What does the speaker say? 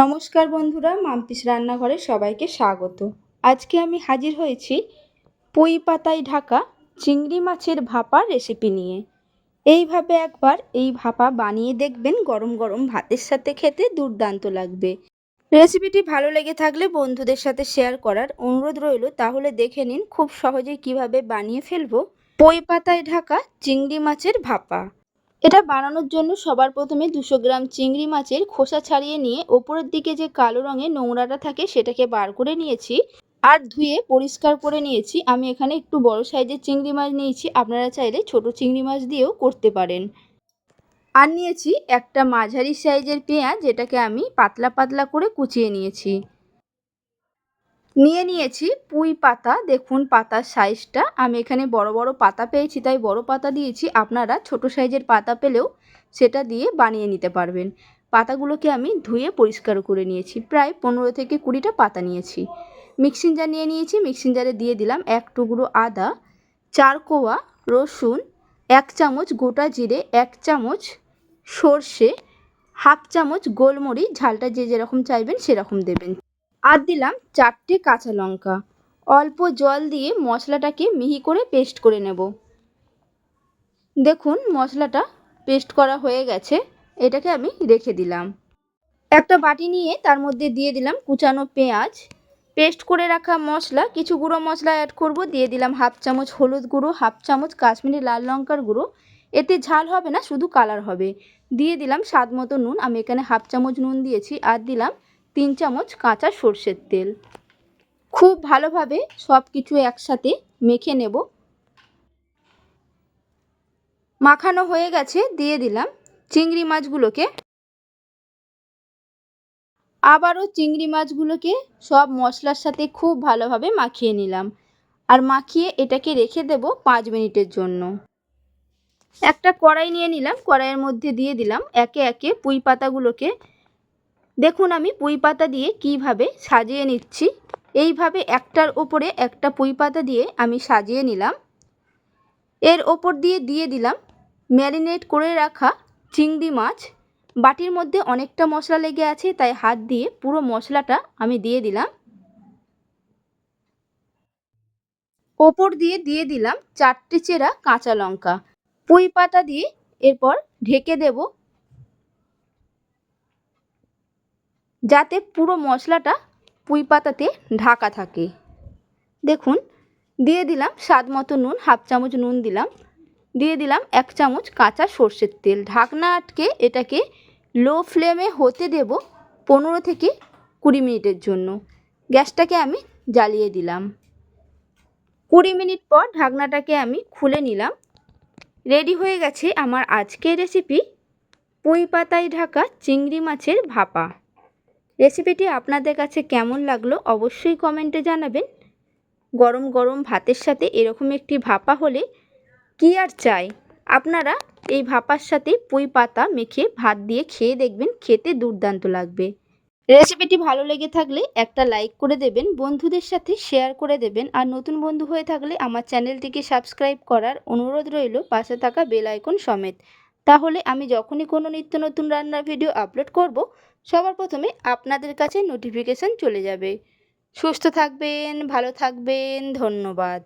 নমস্কার বন্ধুরা মাম্পিস রান্নাঘরে সবাইকে স্বাগত। আজকে আমি হাজির হয়েছি পুঁই পাতায় ঢাকা চিংড়ি মাছের ভাপা রেসিপি নিয়ে। এইভাবে একবার এই ভাপা বানিয়ে দেখবেন, গরম গরম ভাতের সাথে খেতে দুর্দান্ত লাগবে। রেসিপিটি ভালো লেগে থাকলে বন্ধুদের সাথে শেয়ার করার অনুরোধ রইল। তাহলে দেখে নিন খুব সহজেই কীভাবে বানিয়ে ফেলব। পই পাতায় ঢাকা চিংড়ি মাছের ভাপা। এটা বানানোর জন্য সবার প্রথমে দুশো গ্রাম চিংড়ি মাছের খোসা ছাড়িয়ে নিয়ে ওপরের দিকে যে কালো রঙের নোংরাটা থাকে সেটাকে বার করে নিয়েছি। আর ধুয়ে পরিষ্কার করে নিয়েছি। আমি এখানে একটু বড় সাইজের চিংড়ি মাছ নিয়েছি। আপনারা চাইলে ছোট চিংড়ি মাছ দিয়েও করতে পারেন। আর নিয়েছি একটা মাঝারি সাইজের পেঁয়াজ, যেটাকে আমি পাতলা পাতলা করে কুচিয়ে নিয়েছি। নিয়ে নিয়েছি পুঁই পাতা। দেখুন পাতার সাইজটা আমি এখানে বড় বড় পাতা পেয়েছি, তাই বড় পাতা দিয়েছি। আপনারা ছোট সাইজের পাতা পেলেও সেটা দিয়ে বানিয়ে নিতে পারবেন। পাতাগুলোকে আমি ধুয়ে পরিষ্কার করে নিয়েছি। প্রায় পনেরো থেকে কুড়িটা পাতা নিয়েছি। মিক্সিং জার নিয়ে নিয়েছি। মিক্সিং জারে দিয়ে দিলাম এক টুকরো আদা, চার কোয়া রসুন, এক চামচ গোটা জিরে, এক চামচ সর্ষে, হাফ চামচ গোলমরিচ। ঝালটা যে যেরকম চাইবেন সেরকম দেবেন। আর দিলাম চারটে কাঁচা লঙ্কা। অল্প জল দিয়ে মশলাটাকে মিহি করে পেস্ট করে নেব। দেখুন, মশলাটা পেস্ট করা হয়ে গেছে। এটাকে আমি রেখে দিলাম। একটা বাটি নিয়ে তার মধ্যে দিয়ে দিলাম কুচানো পেঁয়াজ। পেস্ট করে রাখা মশলা, কিছু গুঁড়ো মশলা অ্যাড করব। দিয়ে দিলাম হাফ চামচ হলুদ গুঁড়ো, হাফ চামচ কাশ্মীরি লাল লঙ্কার গুঁড়ো। এতে ঝাল হবে না, শুধু কালার হবে। দিয়ে দিলাম স্বাদ মতো নুন। আমি এখানে হাফ চামচ নুন দিয়েছি। আর দিলাম তিন চামচ কাঁচা সর্ষের তেল। খুব ভালোভাবে সব কিছু একসাথে মেখে নেব। মাখানো হয়ে গেছে, দিয়ে দিলাম চিংড়ি মাছগুলোকে। আবারও চিংড়ি মাছগুলোকে সব মশলার সাথে খুব ভালোভাবে মাখিয়ে নিলাম। আর মাখিয়ে এটাকে রেখে দেব পাঁচ মিনিটের জন্য। একটা কড়াই নিয়ে নিলাম, কড়াইয়ের মধ্যে দিয়ে দিলাম একে একে পুঁই পাতাগুলোকে দেখুন আমি পুঁই পাতা দিয়ে কীভাবে সাজিয়ে নিচ্ছি। এইভাবে একটার ওপরে একটা পুঁই পাতা দিয়ে আমি সাজিয়ে নিলাম। এর ওপর দিয়ে দিয়ে দিলাম ম্যারিনেট করে রাখা চিংড়ি মাছ। বাটির মধ্যে অনেকটা মশলা লেগে আছে, তাই হাত দিয়ে পুরো মশলাটা আমি দিয়ে দিলাম। ওপর দিয়ে দিয়ে দিলাম চারটে চেরা কাঁচা লঙ্কা। পুঁই পাতা দিয়ে এরপর ঢেকে দেব যাতে পুরো মশলাটা পুঁই পাতাতে ঢাকা থাকে। দেখুন, দিয়ে দিলাম স্বাদ মতো নুন, হাফ চামচ নুন দিলাম। দিয়ে দিলাম এক চামচ কাঁচা সর্ষের তেল। ঢাকনা আটকে এটাকে লো ফ্লেমে হতে দেব পনেরো থেকে কুড়ি মিনিটের জন্য। গ্যাসটাকে আমি জ্বালিয়ে দিলাম। কুড়ি মিনিট পর ঢাকনাটাকে আমি খুলে নিলাম। রেডি হয়ে গেছে আমার আজকের রেসিপি পুঁই পাতায় ঢাকা চিংড়ি মাছের ভাপা। রেসিপিটি আপনাদের কাছে কেমন লাগল অবশ্যই কমেন্টে জানাবেন। গরম গরম ভাতের সাথে এরকম একটি ভাপা হলে কি আর চাই? আপনারা এই ভাপার সাথে পুঁই পাতা মেখে ভাত দিয়ে খেয়ে দেখবেন, খেতে দুর্দান্ত লাগবে। রেসিপিটি ভালো লেগে থাকলে একটা লাইক করে দেবেন, বন্ধুদের সাথে শেয়ার করে দেবেন আর নতুন বন্ধু হয়ে থাকলে আমার চ্যানেলটিকে সাবস্ক্রাইব করার অনুরোধ রইল পাশে থাকা বেল আইকন সমেত। তাহলে আমি যখনই কোনো নিত্য নতুন রান্নার ভিডিও আপলোড করব সবার প্রথমে আপনাদের কাছে নোটিফিকেশান চলে যাবে। সুস্থ থাকবেন ভালো থাকবেন ধন্যবাদ।